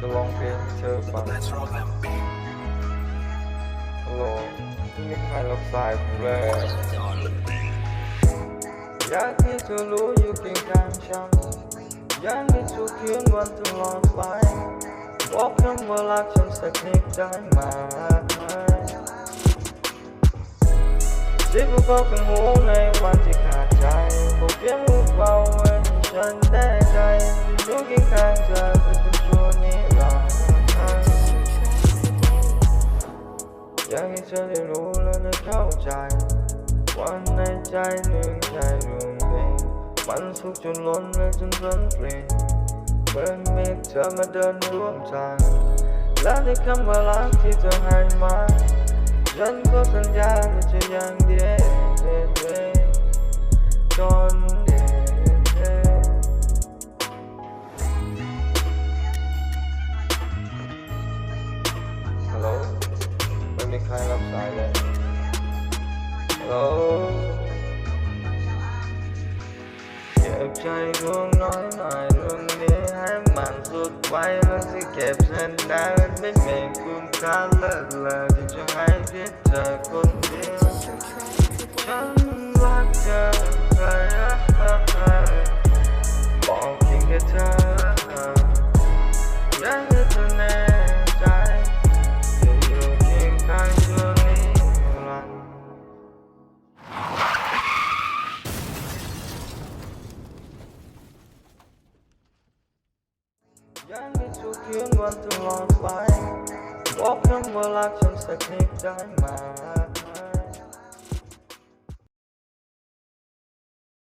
เธอฟังฮัลโหลไม่มีใครรับสายผมเลยอยากให้เธอรู้อยู่เคียงข้างฉันอยากให้ทุกคืนวันตลอดไปบอกคำว่ารักฉันสักนิดได้ไหมจิบเบาๆเป็นหูในวันที่ขาดใจบอกเพียงหูเบาไว้ให้ฉันได้ใจอยู่เคียงข้างเธอ อยากให้เธอได้รู้และได้เข้าใจ วันในใจหนึ่งใจดวงเองมันสุขจนล้นและจนล้นเปลี่ยนเมื่อมีเธอมาเดินร่วมทางและในคำว่ารักที่เธอให้มาฉันก็สัญญาว่าจะยังเดียเดียวเดียวจน ไม่ใครรับสายเลยโอ้เก็บใจดวงน้อยหน่อยดวงนี้ให้มันสุดไว้แล้วสิเก็บฉันได้ไม่มีคุณค่าเลิศเลยที่จะให้เพียงเธอคนเดี ยากให้ทุกคืนวันตลอดไปบอกคำว่ารักฉันสักนิดได้ไหม